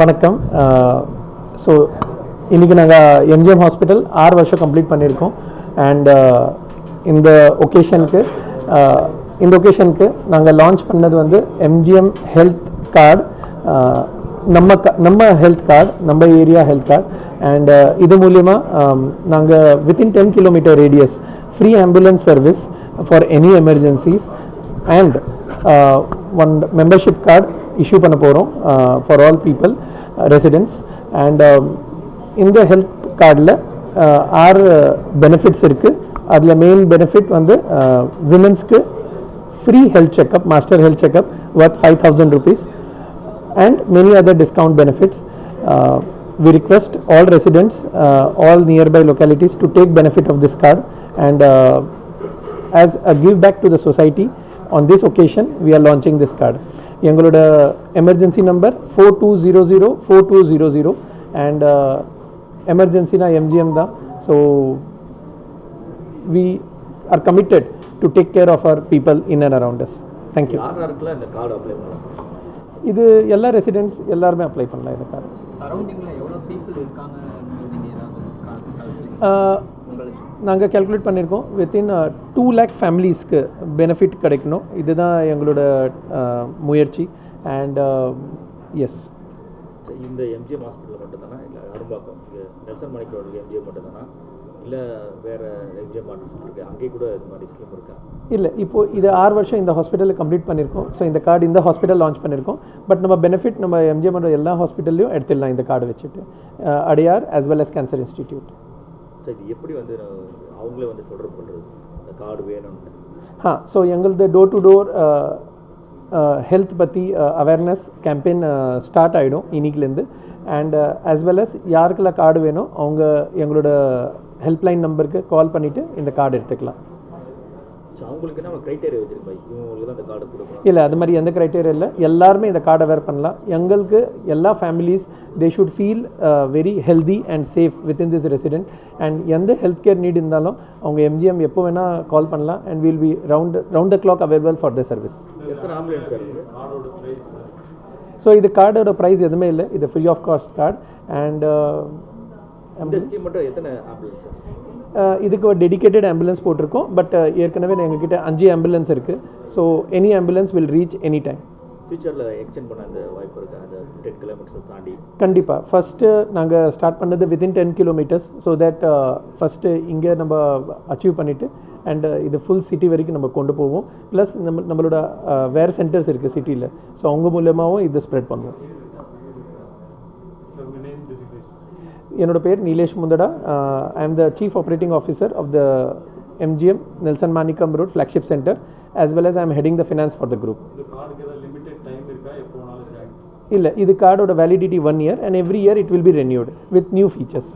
வணக்கம். ஸோ இன்றைக்கி நாங்கள் எம்ஜிஎம் ஹாஸ்பிட்டல் ஆறு வருஷம் கம்ப்ளீட் பண்ணியிருக்கோம். அண்ட் இந்த ஒகேஷனுக்கு இந்த ஒகேஷனுக்கு நாங்கள் லான்ச் பண்ணது வந்து எம்ஜிஎம் ஹெல்த் கார்டு நம்ம க நம்ம ஹெல்த் கார்டு நம்ம ஏரியா ஹெல்த் கார்டு அண்ட் இது மூலயமா நாங்கள் within ten kilometre radius free ambulance service for any emergencies and one membership card issue பண்ண போகிறோம் for all people residents and இந்த ஹெல்த் கார்டில் ஆறு பெனிஃபிட்ஸ் இருக்குது அதில் மெயின் பெனிஃபிட் வந்து விமன்ஸ்க்கு free health checkup master health checkup worth five thousand rupees and many other discount benefits. Uh, we request all residents, uh, all nearby localities to take benefit of this card and uh, as a give back to the society on this occasion we are launching this card. எங்களோட emergency number four two zero zero four two zero zero and எமர்ஜென்சினா MGM தான். So we are committed to take care of our people in and around us thank you யார் யாருக்கெல்லாம் இந்த card apply பண்ணலாம்? இது எல்லா residents எல்லாருமே apply பண்ணலாம். இந்த நீங்கள் கேல்குலேட் பண்ணியிருக்கோம் வித்தின் டூ லேக் ஃபேமிலிஸ்க்கு பெனிஃபிட் கிடைக்கணும். இதுதான் எங்களோட uh, முயற்சி. அண்ட் எஸ் இந்த எம்ஜிஎம் ஹாஸ்பிட்டலில் மட்டும்தானா? இல்லை அரும்பாக்கம் இங்கே நெல்சன் மணிக்கோட எம்ஜிஎம் மட்டும்தானா? இல்லை வேறு எம்ஜிஎம் ஹாஸ்பிட்டல் இருக்குது அங்கேயே கூட இது மாதிரி ஸ்கீம் இருக்கா? இல்லை இப்போது இது ஆறு வருஷம் இந்த ஹாஸ்பிட்டலில் கம்ப்ளீட் பண்ணியிருக்கோம் ஸோ இந்த கார்டு இந்த ஹாஸ்பிட்டல் லான்ச் பண்ணியிருக்கோம் பட் நம்ம பெனிஃபிட் நம்ம எம்ஜிஎம் எல்லா ஹாஸ்பிட்டல்லையும் எடுத்துடலாம் இந்த கார்டு வச்சுட்டு. Uh, Adyar as well as cancer institute so இது எப்படி வந்து அவங்களே வந்து தொடர்பு பண்ணுறது இந்த கார்டு வேணும்னு. ஹா ஸோ எங்களது டோர் டு டோர் ஹெல்த் பற்றி அவேர்னஸ் கேம்பெயின் ஸ்டார்ட் ஆகிடும் இன்னைக்குலேருந்து. அண்ட் அஸ் வெல் அஸ் யாருக்கெல்லாம் கார்டு வேணும் அவங்க எங்களோட ஹெல்ப்லைன் நம்பருக்கு கால் பண்ணிவிட்டு இந்த கார்டு எடுத்துக்கலாம். ஸோ அவங்களுக்கு என்ன க்ரைட்டேரியா வச்சுருக்கோம் இவங்களுக்கு தான் இந்த கார்டு கொடுக்கணும் இல்லை அது மாதிரி எந்த க்ரைட்டேரியா இல்லை. எல்லாருமே இந்த கார்டை வேர் பண்ணலாம். எங்களுக்கு எல்லா families they should feel very healthy and safe within this resident and எந்த ஹெல்த் கேர் நீட் இருந்தாலும் அவங்க எம்ஜிஎம் எப்போ வேணால் கால் பண்ணலாம். And will be round round the clock available for the service so இது கார்டோட ப்ரைஸ் எதுவுமே இல்லை. இது free of cost card and இதுக்கு ஒரு டெடிகேட்டட் ஆம்புலன்ஸ் போட்டிருக்கோம் பட் ஏற்கனவே எங்ககிட்ட அஞ்சு ஆம்புலன்ஸ் இருக்குது so any ambulance will reach any time ஃபியூச்சரில் எக்ஸ்டெண்ட் பண்ண அந்த வாய்ப்பு இருக்கா? அந்த டென் கிலோமீட்டர்ஸ் தாண்டி? கண்டிப்பாக ஃபஸ்ட்டு நாங்கள் ஸ்டார்ட் பண்ணது within ten kilometres so that first இங்கே நம்ம அச்சீவ் பண்ணிவிட்டு அண்ட் இது ஃபுல் சிட்டி வரைக்கும் நம்ம கொண்டு போவோம். ப்ளஸ் நம்ம நம்மளோட வேறு சென்டர்ஸ் இருக்குது சிட்டியில் ஸோ அவங்க மூலியமாகவும் இதை ஸ்ப்ரெட் பண்ணுவோம். என்னோட பேர் Nilesh Mundhada. I am the chief operating officer of the MGM Nelson Manickam road flagship centre as well as I am heading the finance for the group இல்லை இது கார்டோட validity one year and every year it will be renewed with new features